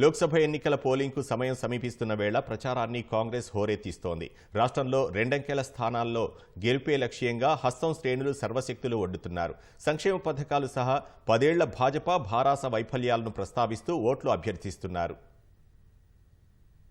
లోక్సభ ఎన్నికల పోలింగ్కు సమయం సమీపిస్తున్న వేళ ప్రచారాన్ని కాంగ్రెస్ హోరెత్తిస్తోంది. రాష్ట్రంలో రెండంకెల స్థానాల్లో గెలిపే లక్ష్యంగా హస్తం శ్రేణులు సర్వశక్తులు ఒడ్డుతున్నారు. సంక్షేమ పథకాలు సహా పదేళ్ళ భాజపా భారాస వైఫల్యాలను ప్రస్తావిస్తూ ఓట్లు అభ్యర్థిస్తున్నారు.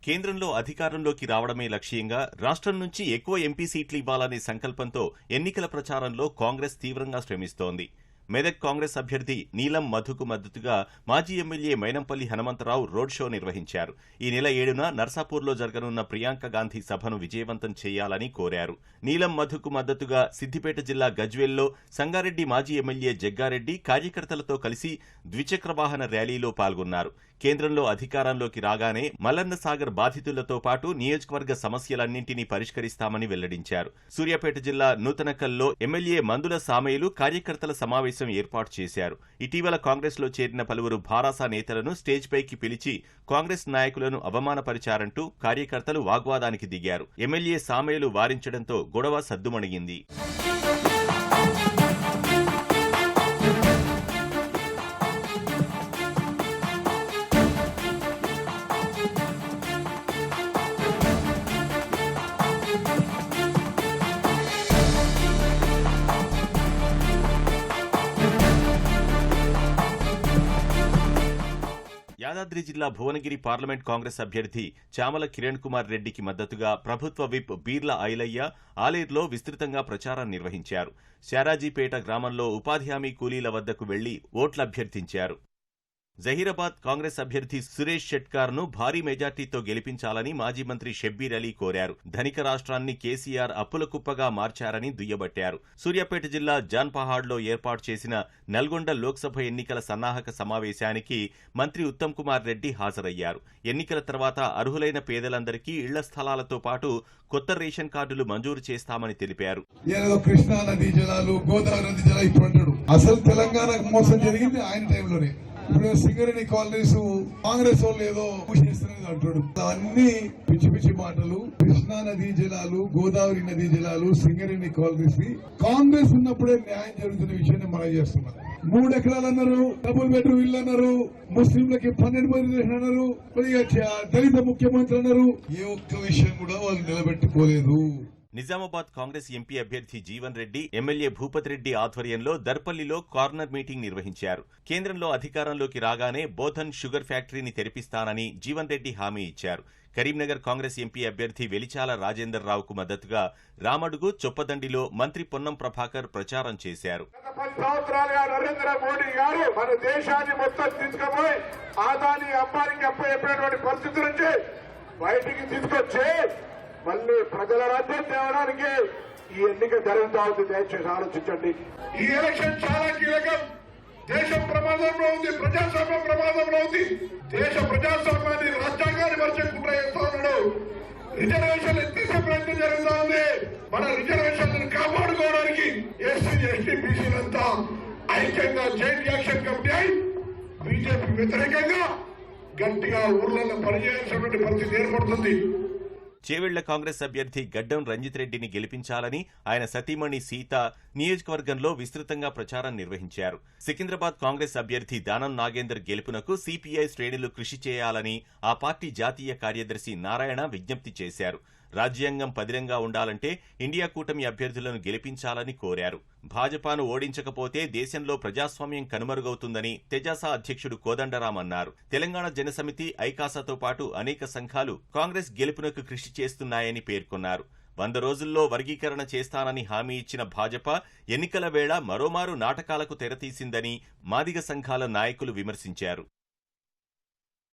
కేంద్రంలో అధికారంలోకి రావడమే లక్ష్యంగా రాష్ట్రం నుంచి ఎక్కువ ఎంపీ సీట్లు ఇవ్వాలనే సంకల్పంతో ఎన్నికల ప్రచారంలో కాంగ్రెస్ తీవ్రంగా శ్రమిస్తోంది. మెదక్ కాంగ్రెస్ అభ్యర్థి నీలం మధుకు మద్దతుగా మాజీ MLA Mynampally Hanumantharao road show నిర్వహించారు. ఈ నెల ఏడున నర్సాపూర్లో జరగనున్న ప్రియాంక గాంధీ సభను విజయవంతం చేయాలని కోరారు. నీలం మధుకు మద్దతుగా సిద్దిపేట జిల్లా గజ్వేల్లో సంగారెడ్డి మాజీ ఎమ్మెల్యే జగ్గారెడ్డి కార్యకర్తలతో కలిసి ద్విచక్ర వాహన ర్యాలీలో పాల్గొన్నారు. కేంద్రంలో అధికారంలోకి రాగానే మల్లన్న సాగర్ బాధితులతో పాటు నియోజకవర్గ సమస్యలన్నింటినీ పరిష్కరిస్తామని వెల్లడించారు. సూర్యాపేట జిల్లా నూతనకల్లో ఎమ్మెల్యే మందుల సామయ్యలు కార్యకర్తల సమావేశం ఏర్పాటు చేశారు. ఇటీవల కాంగ్రెస్లో చేరిన పలువురు భారాసా నేతలను స్టేజ్పైకి పిలిచి కాంగ్రెస్ నాయకులను అవమానపరిచారంటూ కార్యకర్తలు వాగ్వాదానికి దిగారు. ఎమ్మెల్యే సామయ్యలు వారించడంతో గొడవ సద్దుమణిగింది. యాదాద్రి జిల్లా భువనగిరి పార్లమెంట్ కాంగ్రెస్ అభ్యర్థి చామల కిరణ్ కుమార్ రెడ్డికి మద్దతుగా ప్రభుత్వ విప్ బీర్ల ఐలయ్య ఆలేరులో విస్తృతంగా ప్రచారం నిర్వహించారు. శారాజీపేట గ్రామంలో ఉపాధి హామీ కూలీల వద్దకు వెళ్ళి ఓట్లభ్యర్థించారు జహీరాబాద్ కాంగ్రెస్ అభ్యర్థి సురేష్ షెట్కార్ను భారీ మెజార్టీతో గెలిపించాలని మాజీ మంత్రి షబ్బీర్ అలీ కోరారు. ధనిక రాష్ట్రాన్ని కేసీఆర్ అప్పుల కుప్పగా మార్చారని దుయ్యబట్టారు. సూర్యాపేట జిల్లా జాన్పహాడ్లో ఏర్పాటు చేసిన నల్గొండ లోక్సభ ఎన్నికల సన్నాహక సమావేశానికి మంత్రి ఉత్తమ్ కుమార్ రెడ్డి హాజరయ్యారు. ఎన్నికల తర్వాత అర్హులైన పేదలందరికీ ఇళ్ళ స్థలాలతో పాటు కొత్త రేషన్ కార్డులు మంజూరు చేస్తామని తెలిపారు. కృష్ణా నదీ జలాలు గోదావరి నది జలాలు ఇప్పుడు అసలు తెలంగాణ మోసం జరిగింది ఆయన టైంలోనే. ఇప్పుడు సింగరేణి కాలనీస్ కాంగ్రెస్ వాళ్ళు ఏదో చేస్తున్నది అంటాడు అన్ని పిచ్చి పిచ్చి మాటలు కృష్ణా నదీ జలాలు గోదావరి నదీ జలాలు సింగరేణి కాలనీస్ కాంగ్రెస్ ఉన్నప్పుడే న్యాయం జరుగుతున్న విషయాన్ని మనం చేస్తున్నాం. మూడు ఎకరాలు అన్నారు డబుల్ బెడ్రూమ్ ఇల్లు అన్నారు ముస్లింలకి పన్నెండు మంది అన్నారు దళిత ముఖ్యమంత్రి అన్నారు. ఏ ఒక్క విషయం కూడా వాళ్ళు నిలబెట్టుకోలేదు. నిజామాబాద్ కాంగ్రెస్ ఎంపీ అభ్యర్థి జీవన్ రెడ్డి ఎమ్మెల్యే భూపతి రెడ్డి ఆధ్వర్యంలో దర్పల్లిలో కార్నర్ మీటింగ్ నిర్వహించారు. కేంద్రంలో అధికారంలోకి రాగానే బోధన్ షుగర్ ఫ్యాక్టరీని తెరిపిస్తానని జీవన్ రెడ్డి హామీ ఇచ్చారు. కరీంనగర్ కాంగ్రెస్ ఎంపీ అభ్యర్థి వెలిచాల రాజేందర్ రావుకు మద్దతుగా రామడుగు చొప్పదండిలో మంత్రి పొన్నం ప్రభాకర్ ప్రచారం చేశారు. నరేంద్ర మోడీ గారు మన దేశాన్ని మొత్తం తీసుకుపోయి ఆదాని పరిస్థితి నుంచి బయటికి తీసుకొచ్చి ప్రజల రాజ్యం తేవడానికి ఈ ఎన్నిక జరుగుతా ఉంది. దయచేసి ఆలోచించండి. ఈ ఎలక్షన్ చాలా కీలకం. దేశం ప్రమాదంలో ఉంది ప్రజాస్వామ్యం ప్రమాదంలో ఉంది. దేశ ప్రజాస్వామ్యాన్ని రాజ్యాంగాన్ని మర్చకుండా కుట్ర చేస్తా ఉన్నాడు రిజర్వేషన్లు ఎత్తేసే ప్రయత్నం జరుగుతా ఉంది. మన రిజర్వేషన్లను కాపాడుకోవడానికి ఎస్సీ ఎస్టీ బీసీలంతా ఐక్యంగా జాయింట్ యాక్షన్ కమిటీ అయి బీజేపీ వ్యతిరేకంగా గట్టిగా ఊర్లలో పనిచేయాల్సినటువంటి పరిస్థితి ఏర్పడుతుంది. చేవెళ్ళ కాంగ్రెస్ అభ్యర్థి గడ్డం రంజిత్ రెడ్డిని గెలిపించాలని ఆయన సతీమణి సీత నియోజకవర్గంలో విస్తృతంగా ప్రచారం నిర్వహించారు. సికింద్రాబాద్ కాంగ్రెస్ అభ్యర్థి దానం నాగేందర్ గెలుపునకు సిపిఐ శ్రేణులు కృషి చేయాలని ఆ పార్టీ జాతీయ కార్యదర్శి నారాయణ విజ్ఞప్తి చేశారు. రాజ్యాంగం పదిలంగా ఉండాలంటే ఇండియా కూటమి అభ్యర్థులను గెలిపించాలని కోరారు. భాజపాను ఓడించకపోతే దేశంలో ప్రజాస్వామ్యం కనుమరుగవుతుందని తెజాసా అధ్యక్షుడు కోదండరాం అన్నారు. తెలంగాణ జనసమితి ఐకాసాతో పాటు అనేక సంఘాలు కాంగ్రెస్ గెలుపునకు కృషి చేస్తున్నాయని పేర్కొన్నారు. వంద రోజుల్లో వర్గీకరణ చేస్తానని హామీ ఇచ్చిన భాజపా ఎన్నికల వేళ మరోమారు నాటకాలకు తెరతీసిందని మాదిగ సంఘాల నాయకులు విమర్శించారు.